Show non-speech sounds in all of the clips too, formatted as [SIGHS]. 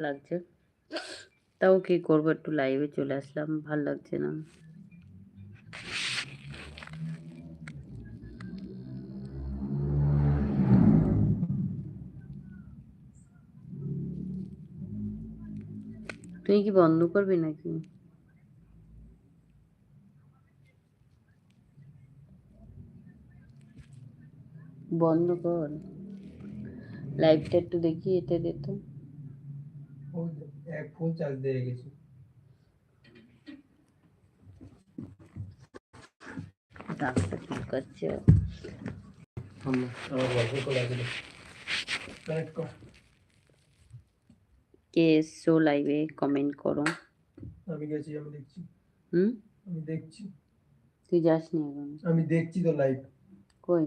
লাগছে। তাও কি করব? একটু লাইভে চলে আসলাম, ভালো লাগছে না। তুই কি বন্ধ করবি নাকি? বন্ধ কর। লাইভটা একটু দেখি এটা দিত ফুল এক ফুল চার্জ দিয়ে গেছি। কে এসছো লাইভে কমেন্ট করো। আমি গেছি আমি দেখছি। হুম? আমি দেখছি। তুই যাসনি এখন? আমি দেখছি তো লাইভ কই?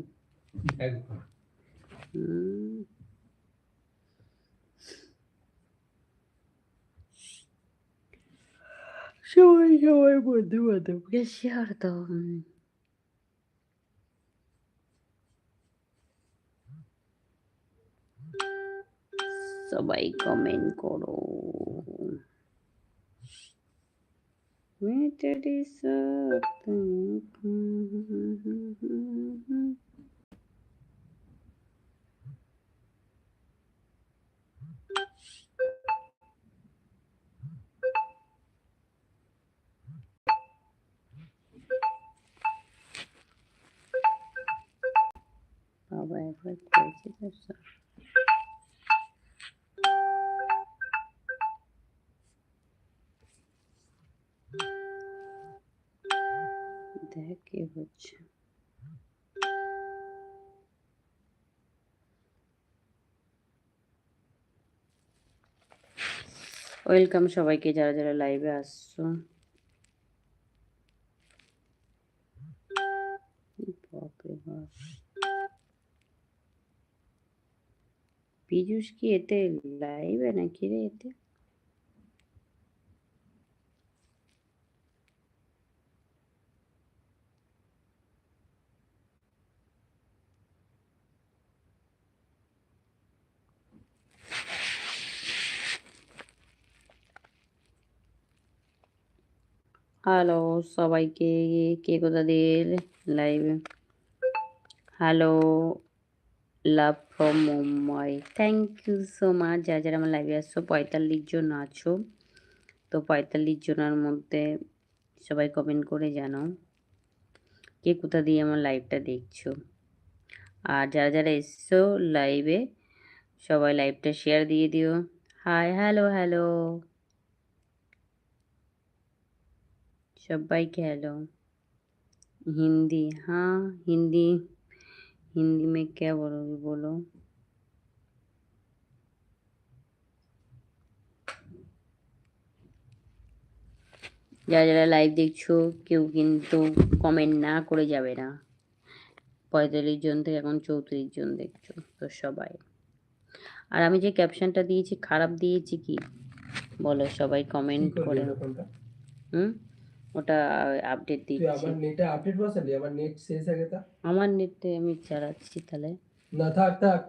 একবার। Yo, yo, hay boludo, porque es cierto. Sobai comen coro. Winter is up. বাবা একবার খেয়েছে তো সব। দেখ কি হচ্ছে ওয়েলকাম সবাইকে যারা যারা লাইভে আসছো বাপরে বাপ পীযুষ কি এতে লাইভে নাকি রে এতে হ্যালো সবাইকে কে কোথা দিয়ে লাইভে hello love from Mumbai thank you so much যারা যারা আমার লাইভে আসছো, পঁয়তাল্লিশ জন আছো, তো পঁয়তাল্লিশ জনের মধ্যে সবাই কমেন্ট করে জানো কে কোথা দিয়ে আমার লাইভটা দেখছ। আর যারা যারা এসছো লাইভে সবাই লাইভটা শেয়ার দিয়ে দিও। হাই হ্যালো হ্যালো সবাইকে হ্যালো হিন্দি হ্যাঁ হিন্দি। हिंदी में क्या बोलोगे बोलो যারা যারা লাইভ দেখছো কেউ কিন্তু কমেন্ট না করে যাবে না পঁয়তাল্লিশ জন থেকে এখন চৌত্রিশ জন দেখছো তো সবাই আর আমি যে ক্যাপশনটা দিয়েছি খারাপ দিয়েছি কি বলো সবাই কি কমেন্ট করবি করে এরকমটা হুম ওটা আপডেট তুই দিচ্ছি আবার নেটে আপডেট বসালি আমার নেট শেষ আগে তা আমার নেটে আমি চালাচ্ছি তাহলে না থাক থাক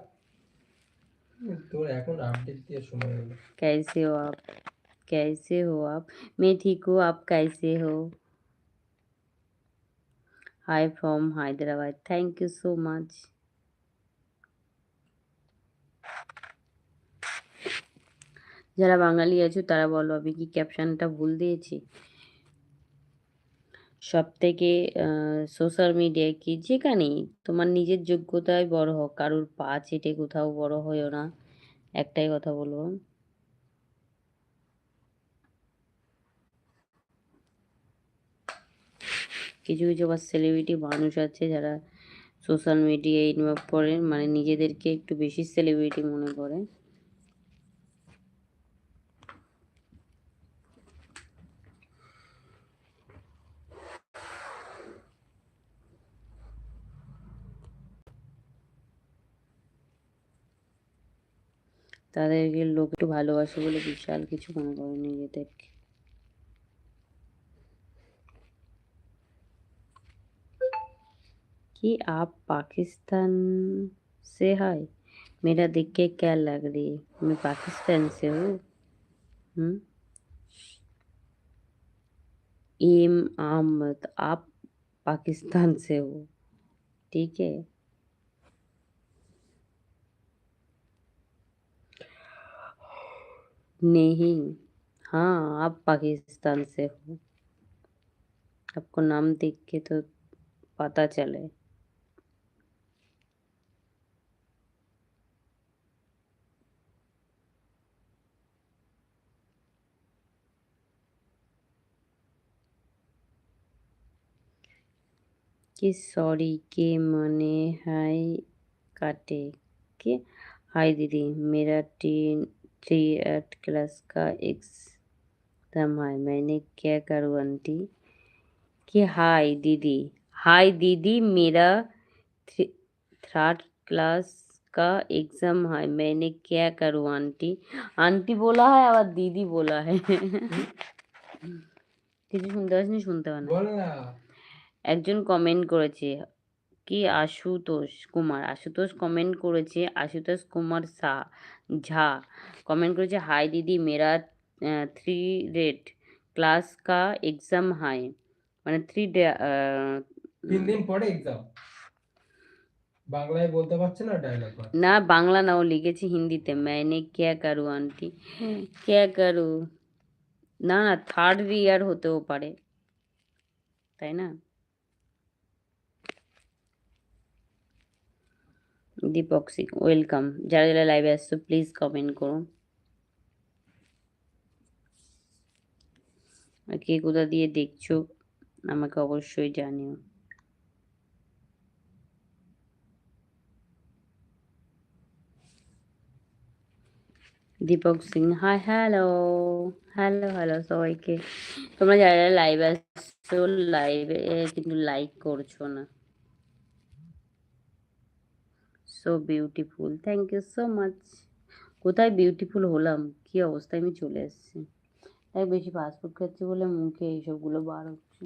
তোর এখন আপডেট দিয়ে সময় হলো कैसे हो आप कैसे हो आप मैं ठीक हूँ आप कैसे हो hi from Hyderabad thank you so much যারা বাঙালি আছো তারা বলো আমি কি ক্যাপশনটা ভুল দিয়েছি সব থেকে সোশ্যাল মিডিয়ায় কি যেখানেই তোমার নিজের যোগ্যতায় বড় হোক, কারোর পা চেটে কোথাও বড় হয়েও না, একটাই কথা বলব। কিছু কিছু আবার সেলিব্রিটি মানুষ আছে যারা সোশ্যাল মিডিয়ায় ইনভলভ করে মানে নিজেদেরকে একটু বেশি সেলিব্রিটি মনে করে। তাদেরকে লোক একটু ভালোবাসে বলে বিশাল কিছু মনে করে নিজেদেরকে कि आप पाकिस्तान से है मेरा देख के क्या लग रही है मैं पाकिस्तान से हूँ हम्म एम अहमद आप पाकिस्तान से हो ठीक है नहीं। हाँ आप पाकिस्तान से हो। आपको नाम देख के तो पता चले। कि सॉरी के मने हाय काटे के, हाय दीदी, मेरा टी थ्री एट क्लास का एग्जाम है मैंने क्या करूँ आंटी कि हाय दीदी हाय दीदी मेरा थर्ड क्लास का एग्जाम है मैंने क्या करूँ आंटी आंटी बोला है আবার দিদি বলা है কিছু শুনতে পাসনি শুনতে পান বল না একজন কমেন্ট করেছে কি আশুতোষ কুমার আশুতোষ কমেন্ট করেছে আশুতোষ কুমার শাহ ঝা কমেন্ট করেছে হাই দিদি মেরা থ্রি রেট ক্লাস কা এক্সাম হাই মানে থ্রি তিন দিন পরে এক্সাম বাংলায় বলতে পারছে না ডায়লগ না বাংলা না ও লিখেছে হিন্দিতে मैंने क्या करूँ আন্টি क्या करूँ না না থার্ড ইয়ার হতেও পারে তাই না দীপক সিং ওয়েলকাম যারা যারা লাইভে আসছো প্লিজ কমেন্ট করুন কে কোথা দিয়ে দেখছ, আমাকে অবশ্যই জানিও। Deepak Singh hi hello hello hello সবাইকে। তোমরা যারা যারা লাইভে আসছো লাইভে কিন্তু লাইক করছ না। So beautiful thank you so much কোথায় বিউটিফুল হলাম? কি অবস্থায় আমি চলে এসেছি? তাই বেশি ফাস্টফুড খাচ্ছি বলে মুখে এইসবগুলো বার হচ্ছে।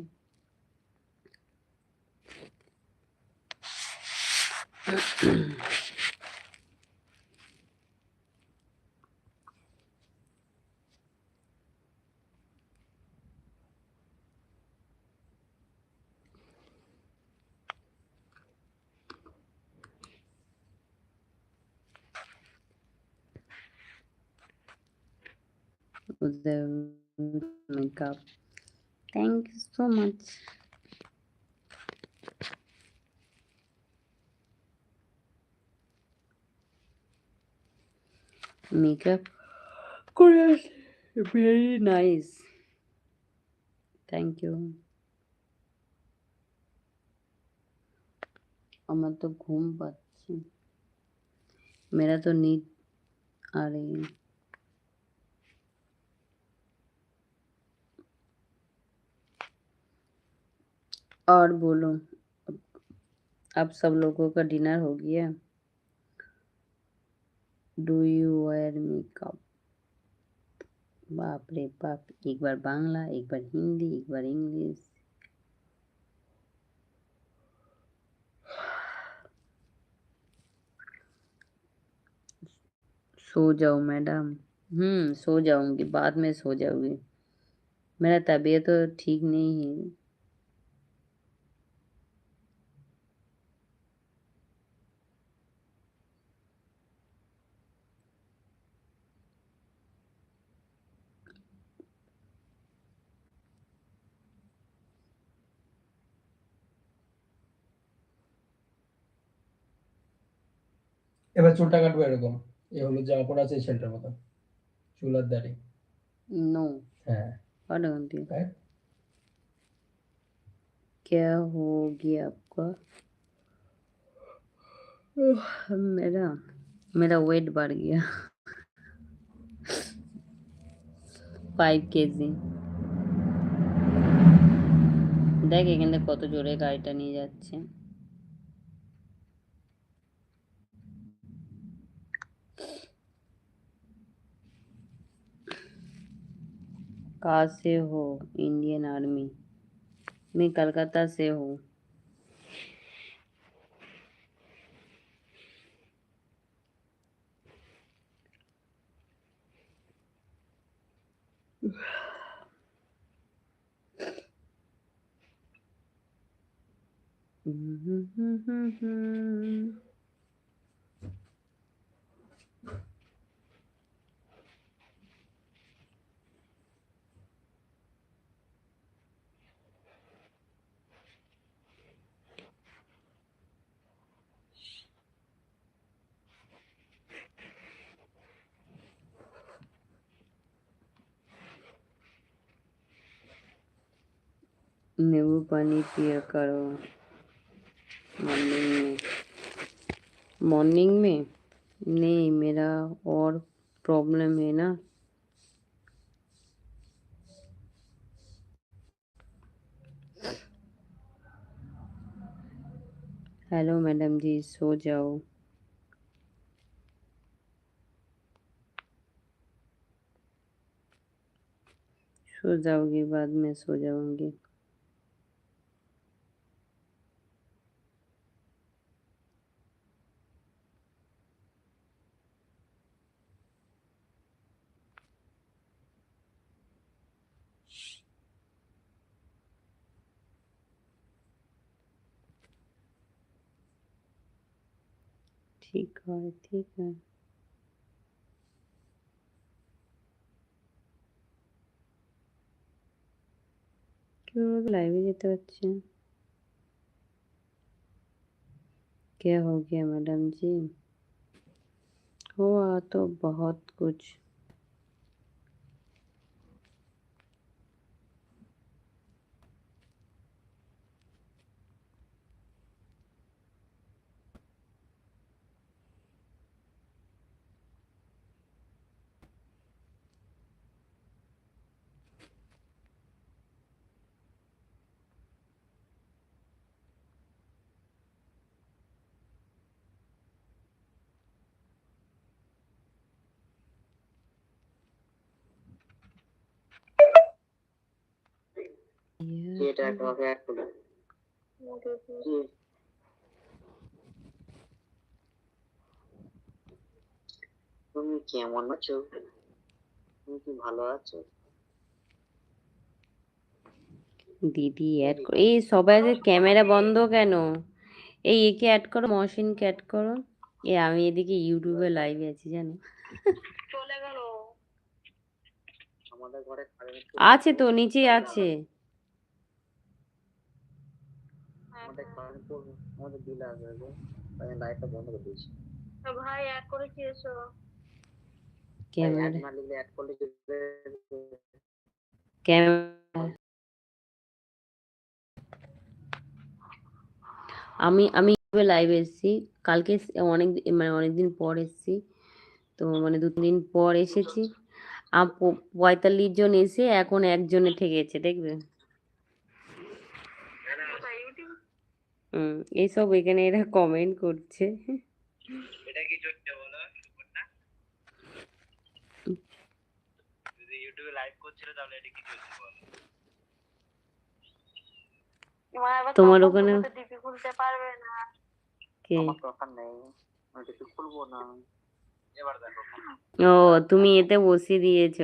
the makeup. Thank you so much. Makeup করে আছে ভেরি নাইস থ্যাংক ইউ আমার তো ঘুম পাচ্ছে মেরা তো नींद आ रही है और बोलो, अब सब लोगों का डिनर हो गया। डू यू वेयर मेकअप बाप रे बाप, एक बार बांग्ला, एक बार हिंदी, एक बार इंग्लिश। सो जाओ मैडम। हम्म सो जाऊँगी, बाद में सो जाऊँगी। मेरा तबीयत तो ठीक नहीं है। এবার চুলটা কাটবো এরকম এ হলো জামা পড়া আছে ছেলেটার মতো চুল আর দাড়ি नो হ্যাঁ और आंटी হ্যাঁ क्या हो गया आपका ओह, मेरा मेरा वेट बढ़ गया ফাইভ কেজি দেখ এখান থেকে কত জোরে গাড়িটা নিয়ে যাচ্ছে कहाँ से हो? Indian army. मैं कलकत्ता से हूँ। [SIGHS] नींबू पानी पिया करो। मॉर्निंग में। मॉर्निंग में? नहीं, मेरा और प्रॉब्लम है ना। हेलो मैडम जी, सो जाओ। सो जाओगी, बाद में सो जाऊँगी। ठीक है ठीक है। क्यों लाइव देते बच्चे? क्या हो गया मैडम जी? हुआ तो बहुत कुछ। এটা হবে এক তুমি কেমন আছো? তুমি কি ভালো আছো? দিদি অ্যাড করো এই সবাই ক্যামেরা বন্ধ কেন? এই একে অ্যাড করো মহসিনকে অ্যাড করো। এ আমি এদিকে ইউটিউবে লাইভে আছি জানো। আমাদের ঘরে আছে তো নিচেই আছে। পড়বে আমাদের বিল আসবে গো। তাই লাইটটা বন্ধ করে দিয়েছি। ভাই এক করে কি এসো? ক্যামেরা না অ্যাড করলে ক্যামেরা আমি আমি ইউটিউবে লাইভে এসেছি। কালকে অনেক মানে অনেকদিন পর এসেছি। তো মানে দু তিন দিন পর এসেছি। পঁয়তাল্লিশ জন এসে এখন একজনে ঠেকেছে দেখবে কোথায় ইউটিউব হুম এইসব এখানে এরা কমেন্ট করছে। এটা কি চলছে বলো? না যদি ইউটিউবে লাইভ করছিল তাহলে এটা কি চলছে বলো? তোমার ওখানে- ডিপি খুলতে পারবে না। কে? আমার দরকার নেই। আমি কিছু খুলবো না। এবার দেখো। ও তুমি এতে বসিয়ে দিয়েছ।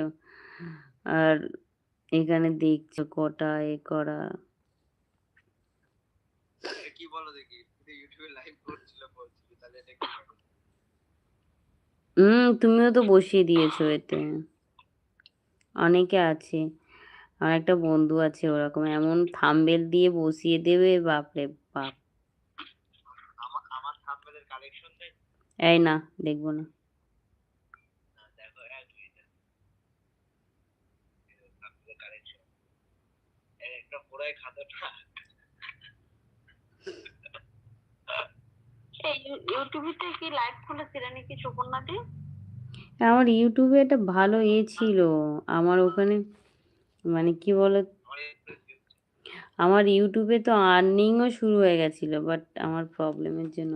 আর এখানে দেখছ কটা এ করা। কি বলো দেখি? ইউটিউবে লাইভ করছিল বলছিল তাহলে এটা কি হুম তুমিও তো বসিয়ে দিয়েছ [LAUGHS] এতে। অনেকে আছে। আমার একটা বন্ধু আছে ওরকম এমন থাম্বেল দিয়ে বসিয়ে দেবে বাপরে বাপ। আমার আমার কালেকশন এই না দেখব না। পুরাই খাতাটা এই ইউটিউবে কি লাইভ নাকি সুপর্ণা দি আমার ইউটিউবে একটা ভালো এ ছিল। আমার ওখানে মানে কি বলো? আমার ইউটিউবে তো আর্নিংও শুরু হয়ে গেছিল বাট আমার প্রবলেমের জন্য।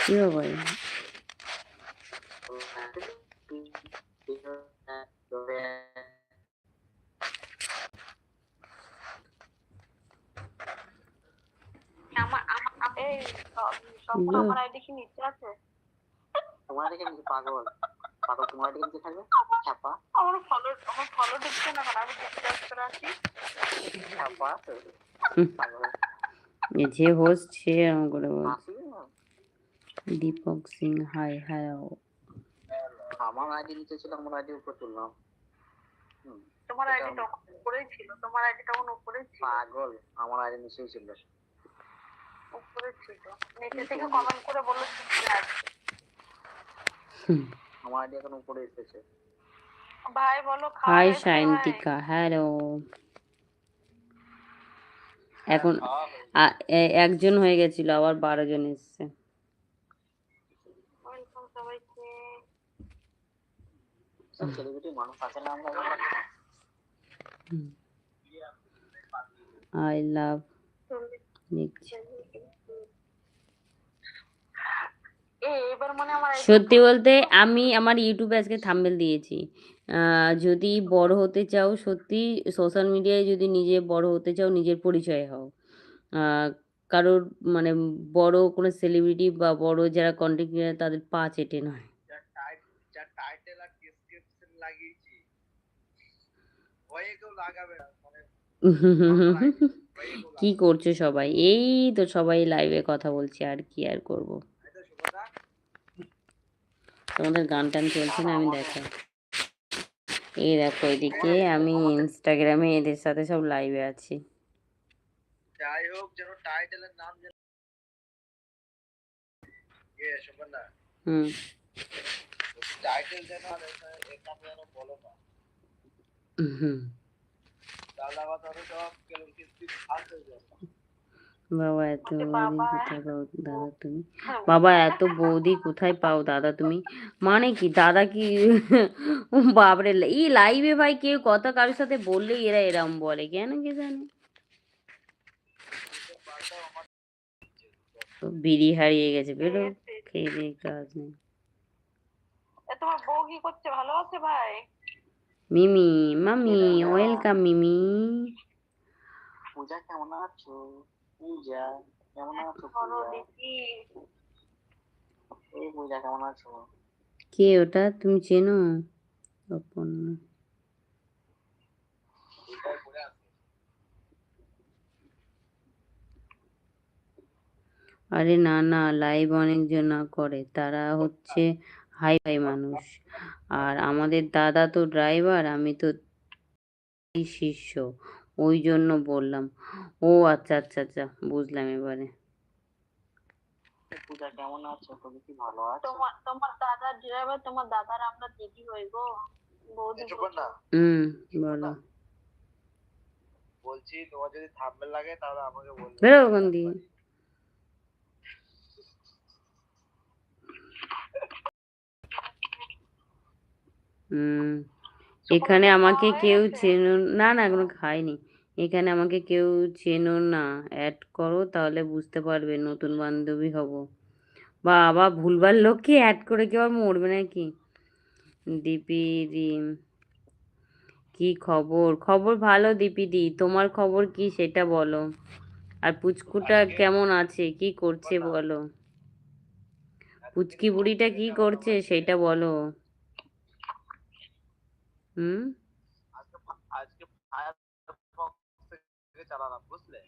কি আমার আইডি কি নিচে আছে? তোমার পাগল? পাগল তোমার থাকবে? চাপা আমার ফলো আমার ফলো না আমি ডিসকাস করে যে হোস্ট সে। দীপক সিং হাই হ্যালো আমার আইডি নিচে ছিল আমার আইডি উপরে তুললাম। হুম, তোমার আইডি তখন উপরেই ছিল তোমার আইডি তখন উপরেই ছিল। পাগল আমার আইডি নিচেই ছিল। উপরে ছিল নিচে থেকে কমেন্ট করে বলল শিখতে আসবে আমার আইডি এখন উপরে এসেছে। ভাই বলো হাই হয়েছে হ্যালো। এখন একজন হয়ে গেছিল আবার বারো জন এসছে আই লাভ মানে সত্যি বলতে আমি আমার ইউটিউবে আজকে থাম্বেল দিয়েছি। যদি বড় হতে চাও সত্যি সোশ্যাল মিডিয়ায় যদি নিজে বড় হতে চাও নিজের পরিচয় হও। কারোর মানে বড় কোনো সেলিব্রিটি বা বড় যারা কন্টেন্ট ক্রিয়েটার তাদের পা চেটে নয়। যা টাইটেল আর লাগিয়েছি ভয়ে কেউ লাগাবে না। মানে [LAUGHS] কি করছ সবাই? এই তো সবাই লাইভে কথা বলছে আর কি আর করব? তোমাদের গান টান চলছে না? আমি দেখাই। এই দেখো এদিকে আমি ইনস্টাগ্রামে এদের সাথে সব লাইভে আছি। যাই হোক যেন টাইটেলের নাম যেন এ শুভদা হুম। টাইটেল যেন আর এর- এর যেন বলো না। হুম। বাবা এত বৌদি কোথায় পাও দাদা তুমি? বাবা এত বৌদি কোথায় পাও দাদা তুমি? মানে কি দাদা কি ও বাপরে এই লাইভে ভাই কেউ কথা কারোর সাথে বললেই এরা এরম বলে কেন কে জানে? তো বিড়ি হারিয়ে গেছে বেরো খেয়ে দিয়ে কাজ নেই। তোমার বউ কি করছে? ভালো আছে ভাই? মিমি মামি ওয়েলকাম মিমি পূজা কেমন আছো পূজা কেমন আছো এই পূজা কেমন আছো কে ওটা তুমি চেনো অপর্ণা আরে না না লাইভ অনেকজন করে তারা হচ্ছে হাই ফাই মানুষ। আর আমাদের দাদা তো ড্রাইভার আমি তো শিষ্য। ওই জন্য বললাম। ও আচ্ছা আচ্ছা আচ্ছা বুঝলাম এবারে। পূজা কেমন আছো? তুমি কি ভালো আছো? তোমার তোমার দাদা ড্রাইভার তোমার দাদার আমরা দিদি হই গো। হুম বলো। বলছি তোমার যদি লাগে তাহলে আমাকে বলবে। বেরো ওখান দিয়ে। হুম এখানে আমাকে কেউ চেনো না না এখনও খাইনি। এখানে আমাকে কেউ চেনো না। অ্যাড করো তাহলে বুঝতে পারবে নতুন বান্ধবী হব। বা আবার ভুলবার লোককে অ্যাড করে কেউ আর মরবে নাকি? দিপি দি কি খবর? খবর ভালো দিপিদি তোমার খবর কি সেটা বলো। আর পুচকুটা কেমন আছে? কি করছে বলো। পুচকি বুড়িটা কি করছে সেটা বলো। হুম? আজকে ফা- আজকে ফায়ার থেকে চালালাম বুঝলে?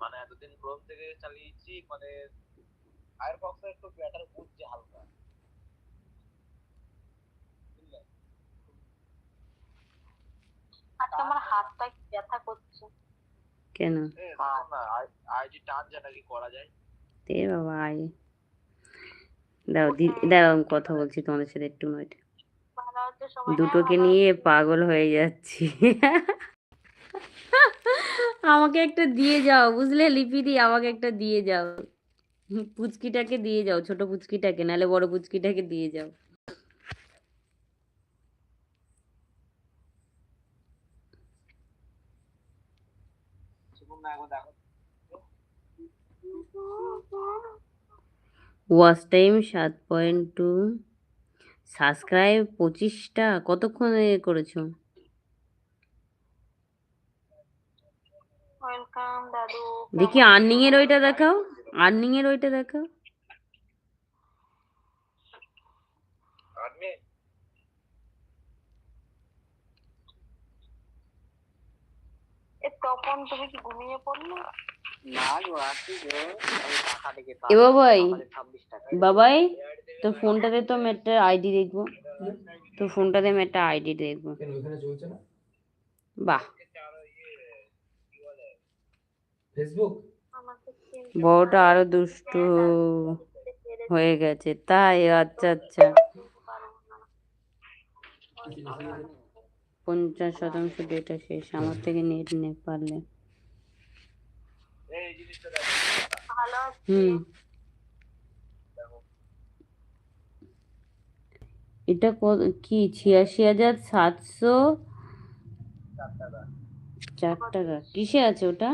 মানে এতদিন ক্রোম থেকে চালিয়েছি মানে ফায়ারফক্স একটু ব্যাটার বুঝছে হালকা। তোমার হাতটা কি ব্যথা করছে? কেন? আইডি টান যা নাকি করা যায়। তে বাবা আয় দাও দি দাঁড়াও আমি কথা বলছি তোমাদের সাথে একটু নয় দুটোকে নিয়ে পাগল হয়ে যাচ্ছি। [LAUGHS] আমাকে একটা দিয়ে যাও বুঝলে লিপি লিপিদি? আমাকে একটা দিয়ে যাও। পুচকিটাকে দিয়ে যাও ছোট পুচকিটাকে নাহলে বড় পুচকিটাকে দিয়ে যাও। দেখো। ওয়াচ টাইম সাত পয়েন্ট টু। সাবস্ক্রাইব পঁচিশটা? কতক্ষণ এ করেছ দেখি আর্নিং এর ওইটা দেখাও। আর্নিং এর ওইটা দেখাও। তপন তুমি কি ঘুমিয়ে পড়লে? এ বাবাই বাবাই তোর ফোনটাতে তো আমি একটা আইডি দেখব। তোর ফোনটাতে আমি একটা আইডি দেখব। কেন ওখানে বাহ। ফেসবুক বড়টা আরও দুষ্টু হয়ে গেছে। তাই আচ্ছা আচ্ছা। পঞ্চাশ শতাংশ ডেটা শেষ। আমার থেকে নেট নে পারলে এই জিনিসটা ভালো হুম। এটা কত কি ছিয়াশি হাজার সাতশো চার টাকা। কিসে আছে ওটা?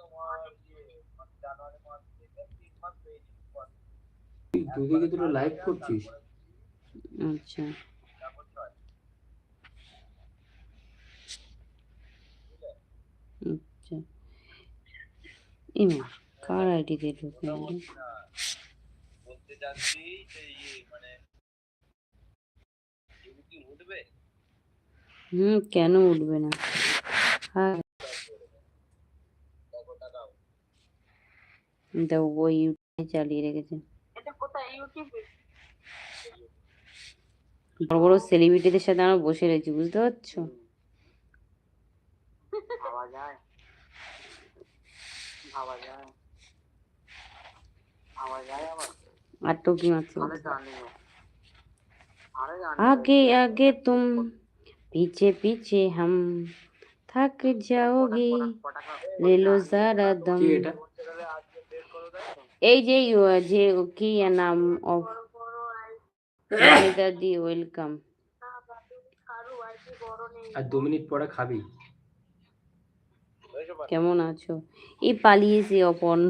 তোমার ইয়ে মানে জানুয়ারি মাস থেকে তিন মাস পেয়েছি তুই কি দুটো লাইভ করছিস? আচ্ছা। এমা কার ঢুকে গেল? বলতে যাচ্ছি যে মানে উঠবে হুম কেন উঠবে না হ্যাঁ ওই ইউটিউবে চালিয়ে রেখেছে বড় বড় সেলিব্রিটিদের সাথে আমরা বসে রয়েছি বুঝতে পারছ ভাবা যায় ভাবা যায় ভাবা যায় আবার আর তো কি মারছে তাহলে জানি না আরে জানি आगे आगे तुम पीछे पीछे हम थक जाओगे ले लो जरा दम কি এটা এই যে ইউ- যে কি এর নাম অফ [COUGHS] দি ওয়েলকাম কারু আইডি বড় নেই আর দু মিনিট পরে খাবি বুঝতে পারছো কেমন আছো? এই পালিয়েছে অপর্ণ।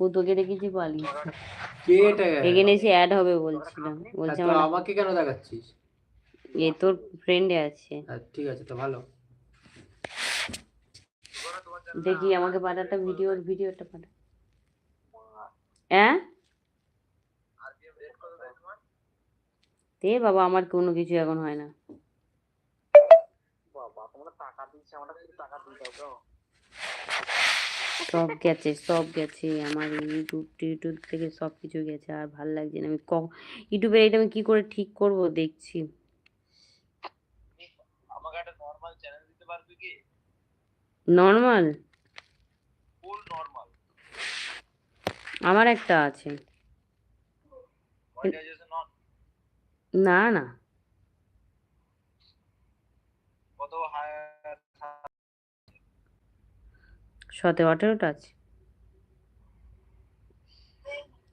ও তোকে দেখেছি পালিয়েছে কে এটা? এখানে এসে অ্যাড হবে বলছিলাম। বলছে আমাকে কেন দেখাচ্ছিস? এ তোর ফ্রেন্ডে আছে। ঠিক আছে তো ভালো। দেখি আমাকে পাঠাটা ভিডিও ভিডিওটা পাঠা। হ্যাঁ দে বাবা আমার কোনো কিছু এখন হয় না। বাবা তোমরা টাকা দিচ্ছে আমরা কিছু টাকা দিয়ে দাও সব গেছে সব গেছে। আমার ইউটিউব টিউটিউব থেকে সব কিছু গেছে। আর ভালো লাগছে না। আমি ক ইউটিউবের এটা আমি কি করে ঠিক করব দেখছি। আমাকে একটা নর্মাল চ্যানেল দিতে পারবে কি? নর্মাল ফুল নর্মাল আমার একটা আছে। না না। কত হায়ার সতেরো আঠেরোটা আছে।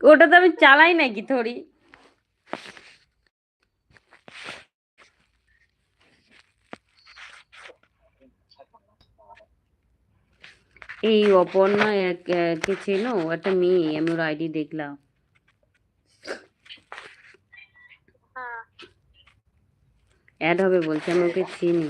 ওটা তো আমি চালাই নাকি থরি? এই অপর্ণা কে চেনো একটা মেয়ে আমি ওর আইডি দেখলাম। অ্যাড হবে বলছে আমি ওকে চিনি।